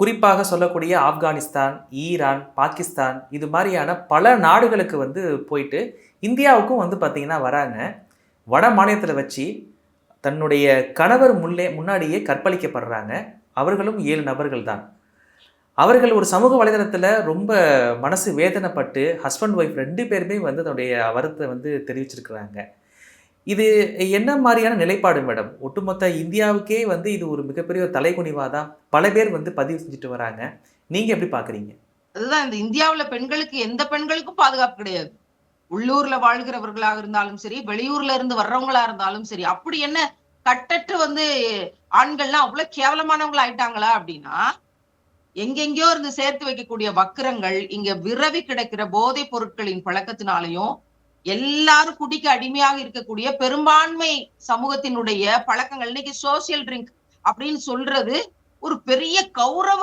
குறிப்பாக சொல்லக்கூடிய ஆப்கானிஸ்தான் ஈரான் பாகிஸ்தான் இது மாதிரியான பல நாடுகளுக்கு வந்து போயிட்டு இந்தியாவுக்கும் வந்து பார்த்திங்கன்னா வராங்க. வட மாநிலத்தில் வச்சு தன்னுடைய கணவர் முன்னே முன்னாடியே கற்பழிக்கப்படுறாங்க. அவர்களும் ஏழு நபர்கள் தான் அவர்கள் ஒரு சமூக வலைதளத்தில் ரொம்ப மனசு வேதனைப்பட்டு ஹஸ்பண்ட் ஒய்ஃப் ரெண்டு பேருமே வந்து தன்னுடைய வருத்தத்தை வந்து தெரிவிச்சிருக்கிறாங்க. இது என்ன மாதிரியான நிலைப்பாடு மேடம்? ஒட்டுமொத்த இந்தியாவுக்கே வந்து இது ஒரு மிகப்பெரிய ஒரு தலைகுனிவாக தான் பல பேர் வந்து பதிவு செஞ்சுட்டு வராங்க. நீங்கள் எப்படி பார்க்குறீங்க அதுதான் இந்த இந்தியாவில் பெண்களுக்கு எந்த பெண்களுக்கும் பாதுகாப்பு கிடையாது. உள்ளூர்ல வாழ்கிறவர்களாக இருந்தாலும் சரி வெளியூர்ல இருந்து வர்றவங்களா இருந்தாலும் சரி அப்படி என்ன கட்டற்று வந்து ஆண்கள்லாம் அவ்வளவு கேவலமானவங்களா ஆயிட்டாங்களா அப்படின்னா எங்கெங்கயோ இருந்து சேர்த்து வைக்கக்கூடிய வக்கிரங்கள் இங்க விரவி கிடக்கிற போதைப் பொருட்களின் பழக்கத்தினாலையும் எல்லாரும் குடிக்க அடிமையாக இருக்கக்கூடிய பெரும்பான்மை சமூகத்தினுடைய பழக்கங்கள். இன்னைக்கு சோசியல் ட்ரிங்க் அப்படின்னு சொல்றது ஒரு பெரிய கௌரவ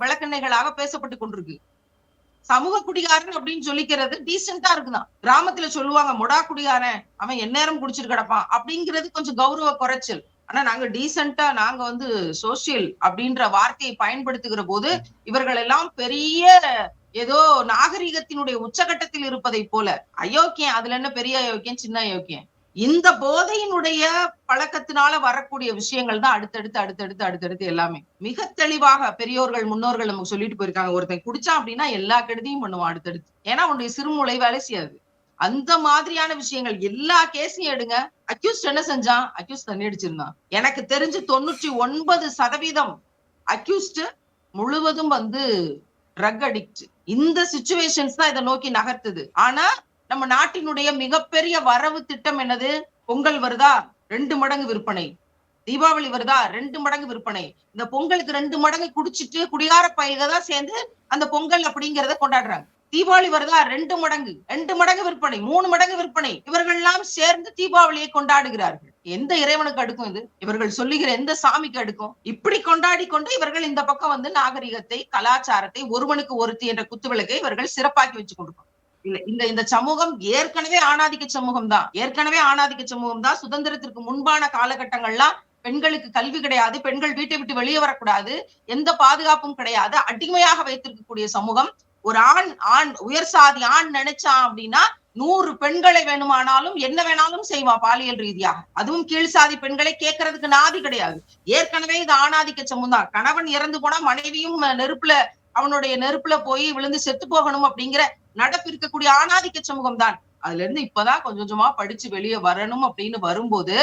விளக்கெண்ணைகளாக பேசப்பட்டு கொண்டிருக்கு. சமூக குடிகாரன் அப்படின்னு சொல்லிக்கிறது டீசெண்டா இருக்குதான். கிராமத்துல சொல்லுவாங்க மொடா குடிகாரன் அவன் எந்நேரம் குடிச்சிட்டு கிடப்பான். அப்படிங்கிறது கொஞ்சம் கௌரவ குறைச்சல். ஆனா நாங்க டீசெண்டா நாங்க வந்து சோசியல் அப்படின்ற வார்த்தையை பயன்படுத்துகிற போது இவர்கள் எல்லாம் பெரிய ஏதோ நாகரிகத்தினுடைய உச்சகட்டத்தில் இருப்பதை போல. அயோக்கியம் அதுல என்ன பெரிய அயோக்கியம் சின்ன அயோக்கியம் இந்த போதையினுடைய பழக்கத்தினால வரக்கூடிய விஷயங்கள் தான் அடுத்தடுத்து அடுத்தடுத்து அடுத்தடுத்து எல்லாமே. மிக தெளிவாக பெரியோர்கள் முன்னோர்கள் நமக்கு சொல்லிட்டு போயிருக்காங்க. ஒருத்தன் குடிச்சான் அப்படின்னா எல்லா கெடுதியும் பண்ணுவான் அடுத்தடுத்து. ஏன்னா உன்னுடைய சிறுமூளை வேலை செய்யாது. அந்த மாதிரியான விஷயங்கள் எல்லா கேஸையும் எடுங்க. அக்யூஸ்ட் என்ன செஞ்சான்? அக்யூஸ்ட் தண்ணி அடிச்சிருந்தான். எனக்கு தெரிஞ்சு தொண்ணூற்றி ஒன்பது சதவீதம் அக்யூஸ்ட் முழுவதும் வந்து ட்ரக் அடிக்ட் இந்த சுச்சுவேஷன்ஸ் தான் இதை நோக்கி நகர்த்துது. ஆனா நம்ம நாட்டினுடைய மிகப்பெரிய வரவு திட்டம் என்னது? பொங்கல் வருதா? ரெண்டு மடங்கு விற்பனை. தீபாவளி வருதா? ரெண்டு மடங்கு விற்பனை. இந்த பொங்கலுக்கு ரெண்டு மடங்கு குடிச்சிட்டு குடிகார தான் சேர்ந்து அந்த பொங்கல் அப்படிங்கிறத கொண்டாடுறாங்க. தீபாவளி வருதா? ரெண்டு மடங்கு. ரெண்டு மடங்கு விற்பனை. மூணு மடங்கு விற்பனை. இவர்கள் எல்லாம் சேர்ந்து தீபாவளியை கொண்டாடுகிறார்கள். எந்த இறைவனுக்கு அடுக்கும் இது? இவர்கள் சொல்லுகிற எந்த சாமிக்கு அடுக்கும்? இப்படி கொண்டாடி கொண்டு இவர்கள் இந்த பக்கம் வந்து நாகரிகத்தை கலாச்சாரத்தை ஒருவனுக்கு ஒருத்தி என்ற குத்துவிளக்கை இவர்கள் சிறப்பாக்கி வச்சு கொடுக்கும் இல்ல இந்த இந்த சமூகம் ஏற்கனவே ஆணாதிக்க சமூகம் தான் ஏற்கனவே ஆணாதிக்க சமூகம் தான் சுதந்திரத்திற்கு முன்பான காலகட்டங்கள்லாம் பெண்களுக்கு கல்வி கிடையாது பெண்கள் வீட்டை விட்டு வெளியே வரக்கூடாது எந்த பாதுகாப்பும் கிடையாது. அடிமையாக வைத்திருக்கக்கூடிய சமூகம் ஒரு ஆண் ஆண் உயர் சாதி ஆண் நினைச்சான் அப்படின்னா நூறு பெண்களை வேணுமானாலும் என்ன வேணாலும் செய்வான் பாலியல் ரீதியாக. அதுவும் கீழ் சாதி பெண்களை கேட்கறதுக்கு நாதி கிடையாது. ஏற்கனவே இது ஆணாதிக்க சமூகம் தான் கணவன் இறந்து போனா மனைவியும் நெருப்புல அவனுடைய நெருப்புல போய் விழுந்து செத்து போகணும் அப்படிங்கிற நடப்பு இருக்கக்கூடிய ஆணாதிக்க சமூகம் தான். அதுல இருந்து இப்பதான் கொஞ்சம் கொஞ்சமா படிச்சு வெளியே வரணும் அப்படின்னு வரும்போது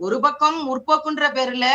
ஒரு பக்கம் முற்போக்குன்ற பேர்ல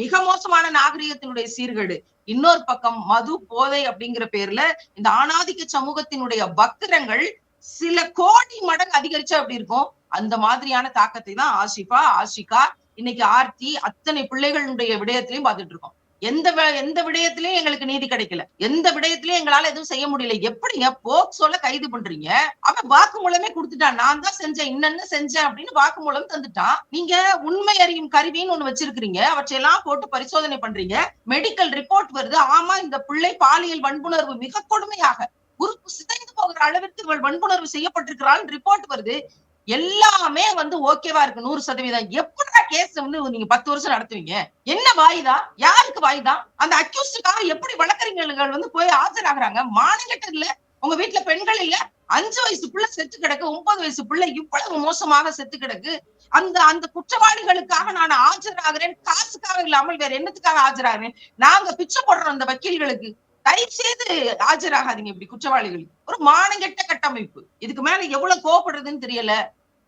மிக மோசமான நாகரிகத்தினுடைய சீர்கேடு இன்னொரு பக்கம் மது போதை அப்படிங்கிற பேர்ல இந்த ஆணாதிக்க சமூகத்தினுடைய பக்தரங்கள் சில கோடி மடங்கு அதிகரிச்சா அப்படி இருக்கும்? அந்த மாதிரியான தாக்கத்தை தான் ஆஷிஃபா ஆஷிகா இன்னைக்கு ஆர்த்தி அத்தனை பிள்ளைகளுடைய விடயத்திலையும் பார்த்துட்டு இருக்கோம். எந்த எந்த விடயத்திலயும் எங்களுக்கு நீதி கிடைக்கல. எந்த விடயத்திலயும் எங்களால எதுவும் செய்ய முடியல. எப்படிங்க போக்சோல கைது பண்றீங்க? அவன் வாக்குமூலமே கொடுத்துட்டான். நான் தான் செஞ்சேன். இன்னென்ன செஞ்சேன் அப்படின்னு வாக்குமூலம் தந்துட்டான். நீங்க உண்மை அறியும் கருவின்னு ஒண்ணு வச்சிருக்கிறீங்க. அவற்றையெல்லாம் போட்டு பரிசோதனை பண்றீங்க. மெடிக்கல் ரிப்போர்ட் வருது. ஆமா இந்த பிள்ளை பாலியல் வன்புணர்வு மிக கொடுமையாக. உறுப்பு சிதைந்து போகிற அளவிற்கு இவள் வன்புணர்வு செய்யப்பட்டிருக்கிறாள் ரிப்போர்ட் வருது. எல்லாமே வந்து ஓகேவா இருக்கு நூறு சதவீதம். எப்படா கேஸ் வந்து நீங்க பத்து வருஷம் நடத்துவீங்க? என்ன வாய்தா? யாருக்கு வாய்தா? அந்த அக்யூஸ்டுக்காக எப்படி வழக்கறிஞர்கள் வந்து போய் ஆஜராகிறாங்க? மாநிலத்தில் இல்ல உங்க வீட்டுல பெண்கள் இல்ல. அஞ்சு வயசு பிள்ளை செத்து கிடக்கு ஒன்பது வயசு பிள்ளை இவ்வளவு மோசமாக செத்து கிடக்கு. அந்த அந்த குற்றவாளிகளுக்காக நான் ஆஜராகிறேன். காசுக்காக இல்லாமல் வேற என்னத்துக்காக ஆஜராகிறேன்? நாங்க பிச்சை போடுறோம் அந்த வக்கீல்களுக்கு. தயவு செய்து ஆஜராகாதீங்க இப்படி குற்றவாளிகள். ஒரு மானங்கெட்ட கட்டமைப்பு. இதுக்கு மேல எவ்வளவு கோவப்படுறதுன்னு தெரியல.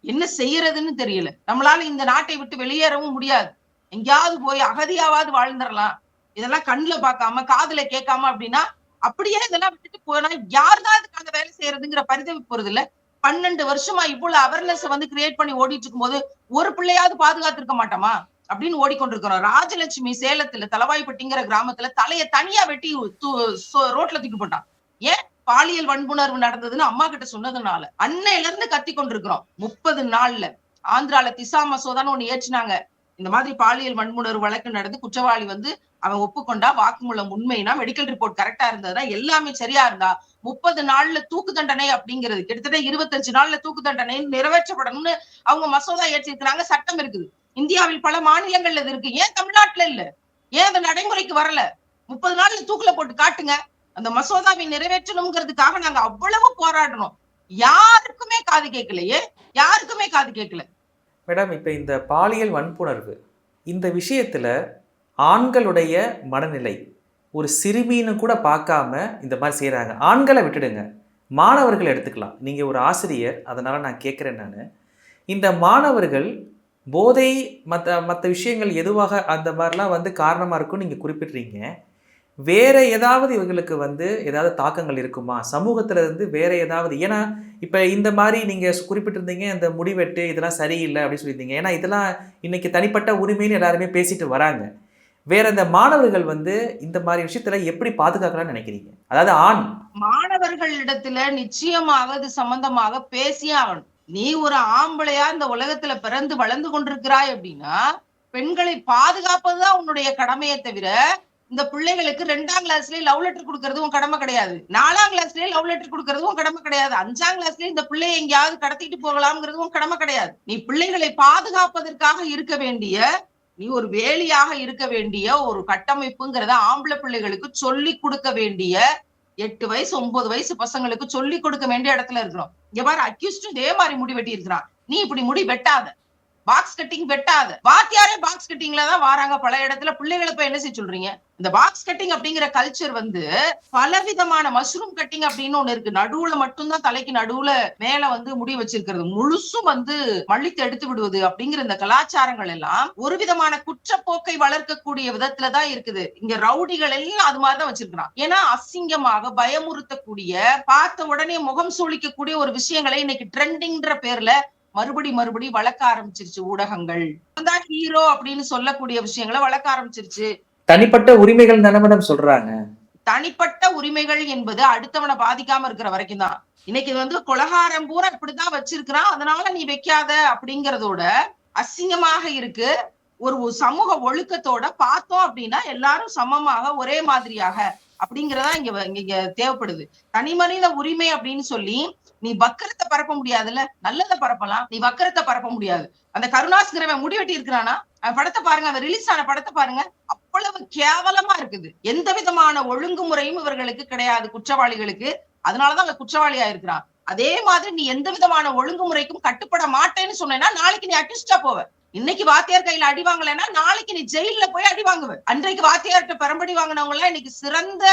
என்ன செய்யறதுன்னு தெரியல. நம்மளால இந்த நாட்டை விட்டு வெளியேறவும் முடியாது. எங்கேயாவது போய் அகதியாவது வாழ்ந்துடலாம். இதெல்லாம் கண்ணுல பார்க்காம காதுல கேட்காம அப்படின்னா அப்படியே இதெல்லாம் விட்டுட்டு போனா யாருதான் இதுக்காக வேலை செய்யறதுங்கிற பரிதவிப்பு போறது இல்ல பன்னெண்டு வருஷமா இவ்வளவு அவேர்னஸ் வந்து கிரியேட் பண்ணி ஓடிட்டு இருக்கும்போது ஒரு பிள்ளையாவது பாதுகாத்திருக்க மாட்டோமா? அப்படின்னு ஓடிக்கொண்டிருக்கிறோம். ராஜலட்சுமி சேலத்துல தலவாய்ப்பட்டிங்கிற கிராமத்துல தலைய தனியா வெட்டி ரோட்ல தூக்கி போட்டான். ஏன்? பாலியல் வன்புணர்வு நடந்ததுன்னு அம்மா கிட்ட சொன்னதுனால. அன்னையில இருந்து கத்தி கொண்டிருக்கிறோம். முப்பது நாள்ல. ஆந்திரால திசா மசோதான்னு ஒண்ணு ஏற்றினாங்க. இந்த மாதிரி பாலியல் வன்புணர்வு வழக்கு நடந்து குற்றவாளி வந்து அவன் ஒப்புக்கொண்டா வாக்குமூலம் உண்மைனா மெடிக்கல் ரிப்போர்ட் கரெக்டா இருந்ததா எல்லாமே சரியா இருந்தா முப்பது நாள்ல தூக்கு தண்டனை அப்படிங்கிறது கிட்டத்தட்ட இருபத்தஞ்சு நாள்ல தூக்கு தண்டனை நிறைவேற்றப்படணும்னு அவங்க மசோதா ஏற்றிருக்கிறாங்க சட்டம் இருக்குது. இந்தியாவில் பல மாநிலங்கள்ல இது இருக்கு. ஏன் தமிழ்நாட்டுல இல்ல? ஏன் அந்த நடைமுறைக்கு வரல? முப்பது நாள்ல தூக்குல போட்டு காட்டுங்க. அந்த மசோதாவை நிறைவேற்றணுங்கிறதுக்காக நாங்க அவ்வளவு போராடணும். யாருக்குமே காது கேட்கலையே. யாருக்குமே காது கேட்கல. மேடம் இப்போ இந்த பாலியல் வன்புணர்வு இந்த விஷயத்தில் ஆண்களுடைய மனநிலை ஒரு சிறுமின்னு கூட பார்க்காம இந்த மாதிரி செய்கிறாங்க ஆண்களை விட்டுடுங்க. மாணவர்கள் எடுத்துக்கலாம். நீங்கள் ஒரு ஆசிரியர் அதனால் நான் கேட்குறேன் நான். இந்த மாணவர்கள் போதை மற்ற மற்ற விஷயங்கள் எதுவாக அந்த மாதிரிலாம் வந்து காரணமாக இருக்கும்னு நீங்கள் குறிப்பிட்றீங்க. வேறு ஏதாவது இவங்களுக்கு வந்து ஏதாவது தாக்கங்கள் இருக்குமா? சமூகத்துல இருந்து வேறு ஏதாவது? ஏன்னா இப்போ இந்த மாதிரி நீங்கள் குறிப்பிட்டிருந்தீங்க இந்த முடிவெட்டு இதெல்லாம் சரியில்லை அப்படின்னு சொல்லியிருந்தீங்க. ஏன்னா இதெல்லாம் இன்னைக்கு தனிப்பட்ட உரிமைன்னு எல்லாருமே பேசிட்டு வராங்க. வேற இந்த மாணவர்கள் வந்து இந்த மாதிரி விஷயத்துல எப்படி பாதுகாக்கலாம்னு நினைக்கிறீங்க? அதாவது ஆண். மாணவர்களிடத்துல நிச்சயமாக இது சம்பந்தமாக பேசியே ஆகணும். நீ ஒரு ஆம்பளையா இந்த உலகத்துல பிறந்து வளர்ந்து கொண்டிருக்கிறாய் அப்படின்னா பெண்களை பாதுகாப்பதுதான் உன்னுடைய கடமையை தவிர இந்த பிள்ளைகளுக்கு ரெண்டாம் கிளாஸ்லயே லவ் லெட்டர் கொடுக்கறது உன் கடமை கிடையாது. நாலாம் கிளாஸ்லயே லவ் லெட்டர் கொடுக்கறது உன் கடமை கிடையாது. அஞ்சாம் கிளாஸ்லயே இந்த பிள்ளையை எங்கேயாவது கடத்திட்டு போகலாம்ங்கிறது உன் கடமை கிடையாது. நீ பிள்ளைகளை பாதுகாப்பதற்காக இருக்க வேண்டிய நீ ஒரு வேலியாக இருக்க வேண்டிய ஒரு கட்டமைப்புங்கிறத ஆம்பளை பிள்ளைகளுக்கு சொல்லி கொடுக்க வேண்டிய எட்டு வயசு ஒன்பது வயசு பசங்களுக்கு சொல்லி கொடுக்க வேண்டிய இடத்துல இருக்கிறோம். இங்க பாரு அக்யூஸ்டும் இதே மாதிரி முடி வெட்டி இருக்கிறான் நீ இப்படி முடி வெட்டாத. Box cutting வெட்டாத. வாத்தியாரே பாக்ஸ் கட்டிங்ல தான் வராங்க பல இடத்துல. பிள்ளைகளை போய் என்ன செய்ய சொல்றீங்க? இந்த பாக்ஸ் கட்டிங் அப்படிங்கிற கல்ச்சர் வந்து பலவிதமான மஷ்ரூம் கட்டிங் அப்படின்னு ஒண்ணு இருக்கு. நடுவுல மட்டும்தான் தலைக்கு நடுவுல மேல வந்து முடி வச்சிருக்கிறது. முழுசும் வந்து மள்ளித்து எடுத்து விடுவது அப்படிங்கிற இந்த கலாச்சாரங்கள் எல்லாம் ஒரு விதமான குற்றப்போக்கை வளர்க்கக்கூடிய விதத்துல தான் இருக்குது. இங்க ரவுடிகள் எல்லாம் அது மாதிரிதான் வச்சிருக்கிறான். ஏன்னா அசிங்கமாக பயமுறுத்தக்கூடிய பார்த்த உடனே முகம் சூழிக்கக்கூடிய ஒரு விஷயங்களை இன்னைக்கு ட்ரெண்டிங்ன்ற பேர்ல மறுபடி மறுபடி வளர்க்க ஆரம்பிச்சிருச்சு ஊடகங்கள். தான் ஹீரோ அப்படின்னு சொல்லக்கூடிய விஷயங்களை வளர்க்க ஆரம்பிச்சிருச்சு. தனிப்பட்ட உரிமைகள் தானே மேடம் சொல்றாங்க. தனிப்பட்ட உரிமைகள் என்பது அடுத்தவனை பாதிக்காம இருக்கிற வரைக்கும் தான். இன்னைக்கு இது வந்து கொலகாரம் பூரா இப்படிதான் வச்சிருக்கிறான். அதனால நீ வைக்காத அப்படிங்கறதோட அசிங்கமாக இருக்கு. ஒரு சமூக ஒழுக்கத்தோட பார்த்தோம் அப்படின்னா எல்லாரும் சமமாக ஒரே மாதிரியாக. அப்படிங்கறதா இங்க இங்க- இங்க தேவைப்படுது. தனி மனித உரிமை அப்படின்னு சொல்லி நீ வக்கரத்தை பரப்ப முடியாதுல்ல? நல்லதை பரப்பலாம். நீ வக்கரத்தை பரப்ப முடியாது. அந்த கருணாஸ்கிறவன் முடிவெட்டி இருக்கிறானா? அவன் படத்தை பாருங்க. அவன் ரிலீஸ் ஆன படத்தை பாருங்க. அவ்வளவு கேவலமா இருக்குது. எந்த விதமான ஒழுங்குமுறையும் இவர்களுக்கு கிடையாது குற்றவாளிகளுக்கு. அதனாலதான் அவன் குற்றவாளியா இருக்கிறான். அதே மாதிரி நீ எந்த விதமான ஒழுங்குமுறைக்கும் கட்டுப்பட மாட்டேன்னு சொன்னேன்னா நாளைக்கு நீ அக்யூஸ்டா போவ. இன்னைக்கு வாத்தியார் கையில அடி வாங்கலைன்னா நாளைக்கு நீ ஜெயில போய் அடி வாங்குவ. அன்றைக்கு வாத்தியார்கிட்ட பெரம்படி வாங்கினவங்க எல்லாம் இன்னைக்கு சிறந்த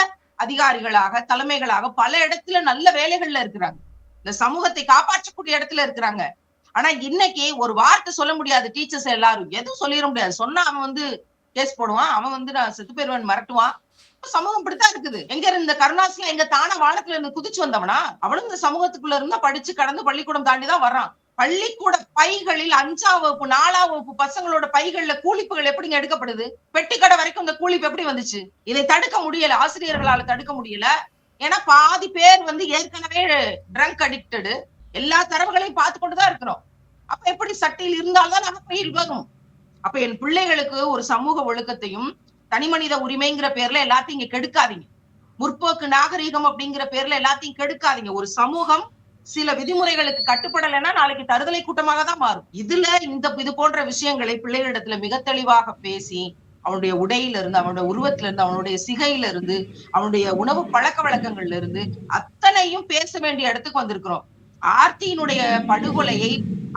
அதிகாரிகளாக தலைமைகளாக பல இடத்துல நல்ல வேலைகள்ல இருக்கிறாங்க. இந்த சமூகத்தை காப்பாற்றக்கூடிய இடத்துல இருக்கிறாங்க. ஆனா இன்னைக்கு ஒரு வார்த்தை சொல்ல முடியாது டீச்சர்ஸ் எல்லாரும். எதுவும் சொல்லிட முடியாது. சொன்னா அவன் வந்து கேஸ் போடுவான் அவன் வந்து நான் செத்து போயிருவன் மிரட்டுவான் சமூகம் இப்படித்தான் இருக்குது. எங்க இருந்த கருணாசியா எங்க தான வானத்துல இருந்து குதிச்சு வந்தவனா? அவனும் இந்த சமூகத்துக்குள்ள இருந்தா படிச்சு கடந்து பள்ளிக்கூடம் தாண்டி தான் வர்றான். பள்ளிக்கூட பைகளில் அஞ்சாம் வகுப்பு நாலாம் வகுப்பு பசங்களோட பைகள்ல கூலிப்புகள் எப்படிங்க எடுக்கப்படுது? பெட்டிக்கடை வரைக்கும் இந்த கூலிப்பு எப்படி வந்துச்சு? இதை தடுக்க முடியல ஆசிரியர்களால தடுக்க முடியல. ஏன்னா பாதி பேர் வந்து ஏற்கனவே ட்ரங்க் அடிக்டடு எல்லா தரவுகளையும் பார்த்து கொண்டுதான் இருக்கிறோம். அப்ப எப்படி சட்டையில் இருந்தால்தான் நம்ம பையில் வரும்? அப்ப என் பிள்ளைகளுக்கு ஒரு சமூக ஒழுக்கத்தையும் தனி மனித உரிமைங்கிற பேர்ல எல்லாத்தையும் இங்க கெடுக்காதீங்க. முற்போக்கு நாகரீகம் அப்படிங்கிற பேர்ல எல்லாத்தையும் கெடுக்காதீங்க. ஒரு சமூகம் சில விதிமுறைகளுக்கு கட்டுப்படலைன்னா நாளைக்கு தருதலை கூட்டமாக தான் மாறும். இதுல இந்த இது போன்ற விஷயங்களை பிள்ளைகளிடத்துல மிக தெளிவாக பேசி அவனுடைய உடையில இருந்து அவனுடைய உருவத்துல இருந்து அவனுடைய சிகையில இருந்து அவனுடைய உணவு பழக்க வழக்கங்கள்ல இருந்து அத்தனையும் பேச வேண்டிய இடத்துக்கு வந்திருக்கிறோம். ஆர்த்தியினுடைய படுகொலையை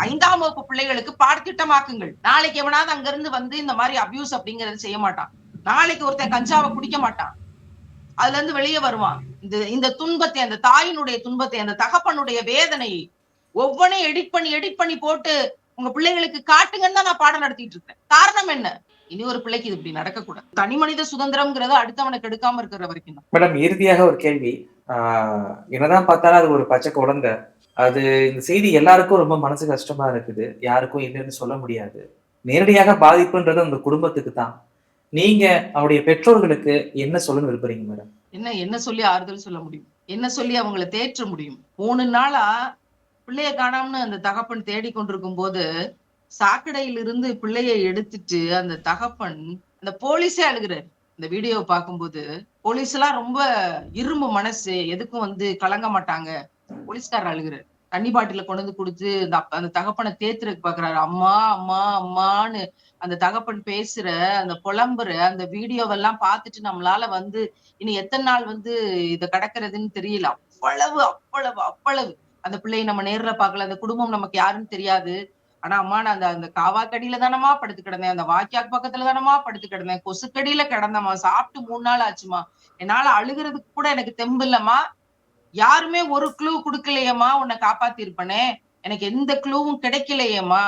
ஐந்தாம் வகுப்பு பிள்ளைகளுக்கு பாடத்திட்டமாக்குங்கள். நாளைக்கு எவனாவது அங்க இருந்து வந்து இந்த மாதிரி அபியூஸ் அப்படிங்கறது செய்ய மாட்டான். நாளைக்கு ஒருத்தன் கஞ்சாவை குடிக்க மாட்டான். அதுல இருந்து வெளியே வருவான். இந்த இந்த துன்பத்தை அந்த தாயினுடைய துன்பத்தை அந்த தகப்பனுடைய வேதனையை ஒவ்வொன்றையும் எடிட் பண்ணி எடிட் பண்ணி போட்டு உங்க பிள்ளைங்களுக்கு காட்டுங்கன்னு தான் நான் பாடம் நடத்திட்டு இருக்கேன் காரணம் என்ன? இனி ஒரு பிள்ளைக்கு இது இப்படி நடக்கக்கூடாது. தனி மனித சுதந்திரம்ங்கிறத அடுத்தவனுக்கு எடுக்காம இருக்கிற வரைக்கும் தான். மேடம் இறுதியாக ஒரு கேள்வி. ஆஹ் என்னதான் பார்த்தாலும் அது ஒரு பச்சை குழந்தை. அது இந்த செய்தி எல்லாருக்கும் ரொம்ப மனசு கஷ்டமா இருக்குது. யாருக்கும் என்னன்னு சொல்ல முடியாது. நேரடியாக பாதிப்புன்றது அந்த குடும்பத்துக்கு தான். நீங்க அவருடைய பெற்றோர்களுக்கு என்ன சொல்லணும்னு விரும்புறீங்க மேடம் என்ன என்ன சொல்லி ஆறுதல் சொல்ல முடியும்? என்ன சொல்லி அவங்கள தேற்ற முடியும்? மூணு நாளா பிள்ளைய காணாமனு அந்த தகப்பன் தேடி கொண்டிருக்கும் போது சாக்கடையிலிருந்து பிள்ளைய எடுத்துட்டு அந்த தகப்பன் அந்த போலீஸே அழுகுறாரு. இந்த வீடியோ பார்க்கும்போது போலீஸ் எல்லாம் ரொம்ப இரும்பு மனசு எதுக்கும் வந்து கலங்க மாட்டாங்க. போலீஸ்காரர் அழுகுறாரு. தண்ணி பாட்டில கொண்டு வந்து கொடுத்து அந்த அந்த தகப்பனை தேத்துறதுக்கு பாக்குறாரு அம்மா அம்மா அம்மான்னு அந்த தகப்பன் பேசுற அந்த புலம்புற அந்த வீடியோவெல்லாம் பார்த்துட்டு நம்மளால வந்து இனி எத்தனை நாள் வந்து இத கடக்கிறதுன்னு தெரியல. அவ்வளவு அவ்வளவு அவ்வளவு. அந்த பிள்ளையை நம்ம நேர்ல பார்க்கல. அந்த குடும்பம் நமக்கு யாருன்னு தெரியாது. ஆனா அம்மா நான் அந்த அந்த காவாக்கடியில தானமா படுத்து கிடந்தேன். அந்த வாக்கியாக்கு பக்கத்துல தானமா படுத்து கிடந்தேன். கொசுக்கடியில கிடந்தம்மா. சாப்பிட்டு மூணு நாள் ஆச்சுமா என்னால அழுகிறதுக்கு கூட எனக்கு தெம்பு இல்லம்மா. யாருமே ஒரு க்ளூ கொடுக்கலையேம்மா. உன்னை காப்பாத்தி இருப்பனே எனக்கு எந்த க்ளூவும் கிடைக்கலையேம்மா.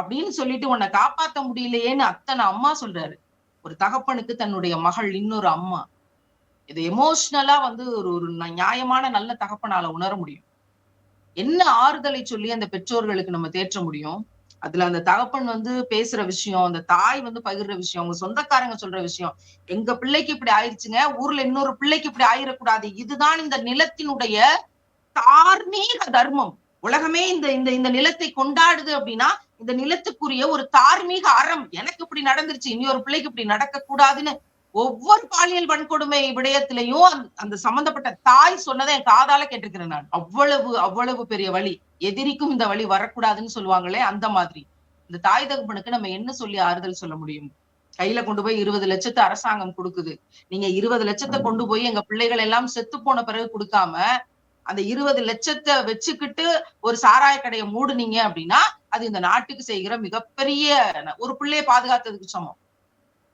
அப்படின்னு சொல்லிட்டு உன்னை காப்பாத்த முடியலையேன்னு அத்தனை அம்மா சொல்றாரு. ஒரு தகப்பனுக்கு தன்னுடைய மகள் இன்னொரு அம்மா. இது எமோஷ்னலா வந்து ஒரு ஒரு நியாயமான நல்ல தகப்பனால உணர முடியும். என்ன ஆறுதலை சொல்லி அந்த பெற்றோர்களுக்கு நம்ம தேற்ற முடியும்? அதுல அந்த தகப்பன் வந்து பேசுற விஷயம் அந்த தாய் வந்து பகிர்ற விஷயம் அவங்க சொந்தக்காரங்க சொல்ற விஷயம் எங்க பிள்ளைக்கு இப்படி ஆயிருச்சுங்க ஊர்ல இன்னொரு பிள்ளைக்கு இப்படி ஆயிடக்கூடாது இதுதான் இந்த நிலத்தினுடைய தார்மீக தர்மம். உலகமே இந்த இந்த இந்த நிலத்தை கொண்டாடுது அப்படின்னா இந்த நிலத்துக்குரிய ஒரு தார்மீக அறம் எனக்கு இப்படி நடந்துருச்சு இனி ஒரு பிள்ளைக்கு இப்படி நடக்க கூடாதுன்னு ஒவ்வொரு பாலியல் வன்கொடுமை விடயத்திலையும் அந்த- அந்த சம்பந்தப்பட்ட தாய் சொன்னதை என் காதால கேட்டிருக்கிறேன் நான். அவ்வளவு அவ்வளவு பெரிய வழி எதிரிக்கும் இந்த வழி வரக்கூடாதுன்னு சொல்லுவாங்களே அந்த மாதிரி. இந்த தாய் தகப்பனுக்கு நம்ம என்ன சொல்லி ஆறுதல் சொல்ல முடியும்? கையில கொண்டு போய் இருபது லட்சத்தை அரசாங்கம் கொடுக்குது. நீங்க இருபது லட்சத்தை கொண்டு போய் எங்க பிள்ளைகள் எல்லாம் செத்து போன பிறகு கொடுக்காம அந்த இருபது லட்சத்தை வச்சுக்கிட்டு ஒரு சாராய கடையை மூடுனீங்க அப்படின்னா அது இந்த நாட்டுக்கு செய்கிற மிகப்பெரிய ஒரு பிள்ளைய பாதுகாத்ததுக்கு சமம்.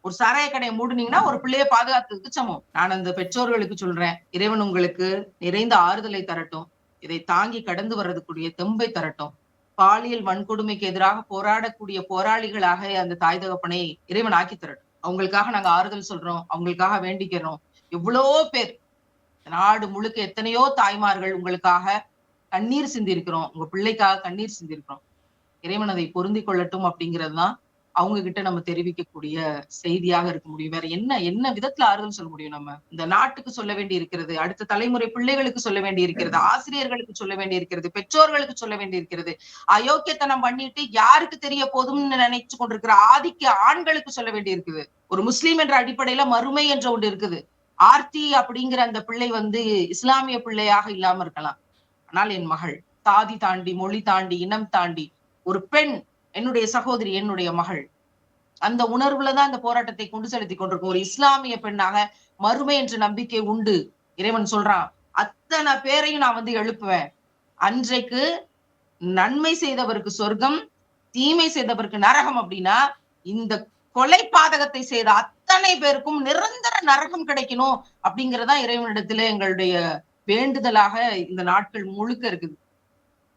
ஒரு சாராய கடையை மூடுனீங்கன்னா ஒரு பிள்ளைய பாதுகாத்ததுக்கு சமம். நான் அந்த பெற்றோர்களுக்கு சொல்றேன் இறைவன் உங்களுக்கு நிறைந்த ஆறுதலை தரட்டும். இதை தாங்கி கடந்து வர்றதுக்குரிய தெம்பை தரட்டும். பாலியல் வன்கொடுமைக்கு எதிராக போராடக்கூடிய போராளிகளாக அந்த தாய் தகப்பனை இறைவன் ஆக்கி தரட்டும் அவங்களுக்காக நாங்க ஆறுதல் சொல்றோம் அவங்களுக்காக வேண்டிக்கிறோம். எவ்வளோ பேர் நாடு முழுக்க எத்தனையோ தாய்மார்கள் உங்களுக்காக கண்ணீர் சிந்திருக்கிறோம். உங்க பிள்ளைக்காக கண்ணீர் சிந்திருக்கிறோம். இறைவன் அதை பொருந்திக் கொள்ளட்டும் அப்படிங்கிறது தான் அவங்க கிட்ட நம்ம தெரிவிக்கக்கூடிய செய்தியாக இருக்க முடியும். வேற என்ன என்ன விதத்துல ஆறுதல் சொல்ல முடியும் நம்ம? இந்த நாட்டுக்கு சொல்ல வேண்டி இருக்கிறது அடுத்த தலைமுறை பிள்ளைகளுக்கு சொல்ல வேண்டி இருக்கிறது ஆசிரியர்களுக்கு சொல்ல வேண்டி இருக்கிறது பெற்றோர்களுக்கு சொல்ல வேண்டி இருக்கிறது. அயோக்கியத்தனம் பண்ணிட்டு யாருக்கு தெரிய போதும்னு நினைச்சு கொண்டிருக்கிற ஆதிக்க ஆண்களுக்கு சொல்ல வேண்டி இருக்குது. ஒரு முஸ்லீம் என்ற அடிப்படையில மறுமை என்ற ஒன்று இருக்குது. ஆர்த்தி அப்படிங்கிற அந்த பிள்ளை வந்து இஸ்லாமிய பிள்ளையாக இல்லாம இருக்கலாம். ஆனால் என் மகள் தாதி தாண்டி மொழி தாண்டி இனம் தாண்டி ஒரு பெண் என்னுடைய சகோதரி என்னுடைய மகள் அந்த உணர்வுலதான் இந்த போராட்டத்தை கொண்டு செலுத்தி கொண்டிருக்கும். ஒரு இஸ்லாமிய பெண்ணாக மறுமை என்ற நம்பிக்கை உண்டு இறைவன் சொல்றான். அத்தனை பேரையும் நான் வந்து எழுப்புவேன். அன்றைக்கு நன்மை செய்தவருக்கு சொர்க்கம் தீமை செய்தவருக்கு நரகம் அப்படின்னா இந்த கொலை பாதகத்தை செய்த அத்தனை பேருக்கும் நிரந்தர நரகம் கிடைக்கணும் அப்படிங்கறதா இறைவனிடத்துல எங்களுடைய வேண்டுதலாக இந்த நாட்கள் முழுக்க இருக்குது.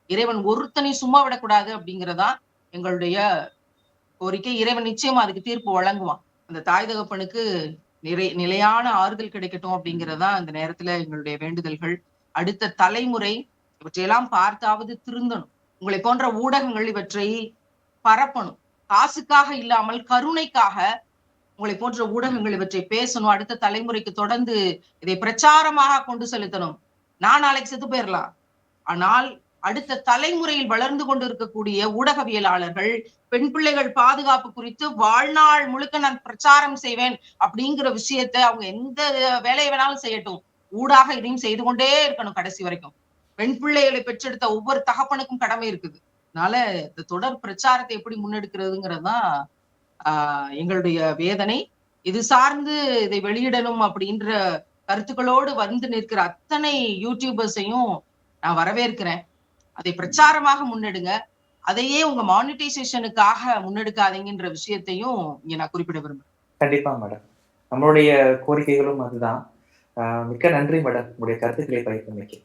இறைவன் ஒருத்தனை சும்மா விடக்கூடாது அப்படிங்கறதா எங்களுடைய கோரிக்கை. இறைவன் நிச்சயமா அதுக்கு தீர்ப்பு வழங்குவான். அந்த தாய் தகப்பனுக்கு நிறை நிலையான ஆறுதல் கிடைக்கட்டும் அப்படிங்கறதா இந்த நேரத்துல எங்களுடைய வேண்டுதல்கள். அடுத்த தலைமுறை இவற்றையெல்லாம் பார்த்தாவது திருந்தணும். உங்களை போன்ற ஊடகங்கள் இவற்றை பரப்பணும். காசுக்காக இல்லாமல் கருணைக்காக உங்களை போன்ற ஊடகங்கள் இவற்றை பேசணும் அடுத்த தலைமுறைக்கு தொடர்ந்து இதை பிரச்சாரமாக கொண்டு செலுத்தணும். நான் நாளைக்கு செத்து போயிடலாம் ஆனால் அடுத்த தலைமுறையில் வளர்ந்து கொண்டு இருக்கக்கூடிய ஊடகவியலாளர்கள் பெண் பிள்ளைகள் பாதுகாப்பு குறித்து வாழ்நாள் முழுக்க நான் பிரச்சாரம் செய்வேன் அப்படிங்கிற விஷயத்த அவங்க எந்த வேலையை வேணாலும் செய்யட்டும். ஊடாக இதையும் செய்து கொண்டே இருக்கணும் கடைசி வரைக்கும். பெண் பிள்ளைகளை பெற்றெடுத்த ஒவ்வொரு தகப்பனுக்கும் கடமை இருக்குது. அதனால இந்த தொடர் பிரச்சாரத்தை எப்படி முன்னெடுக்கிறதுங்கிறது தான் ஆஹ் எங்களுடைய வேதனை. இது சார்ந்து இதை வெளியிடணும் அப்படின்ற கருத்துக்களோடு வந்து நிற்கிற அத்தனை யூடியூபர்ஸையும் நான் வரவேற்கிறேன். அதை பிரச்சாரமாக முன்னெடுங்க. அதையே உங்க மானிட்டைசேஷனுக்காக முன்னெடுக்காதீங்கன்ற விஷயத்தையும் இங்க நான் குறிப்பிட விரும்புறேன். கண்டிப்பா மேடம் நம்மளுடைய கோரிக்கைகளும் அதுதான். ஆஹ் மிக்க நன்றி மேடம் உங்களுடைய கருத்துக்களை பகிர்ந்தமைக்கு.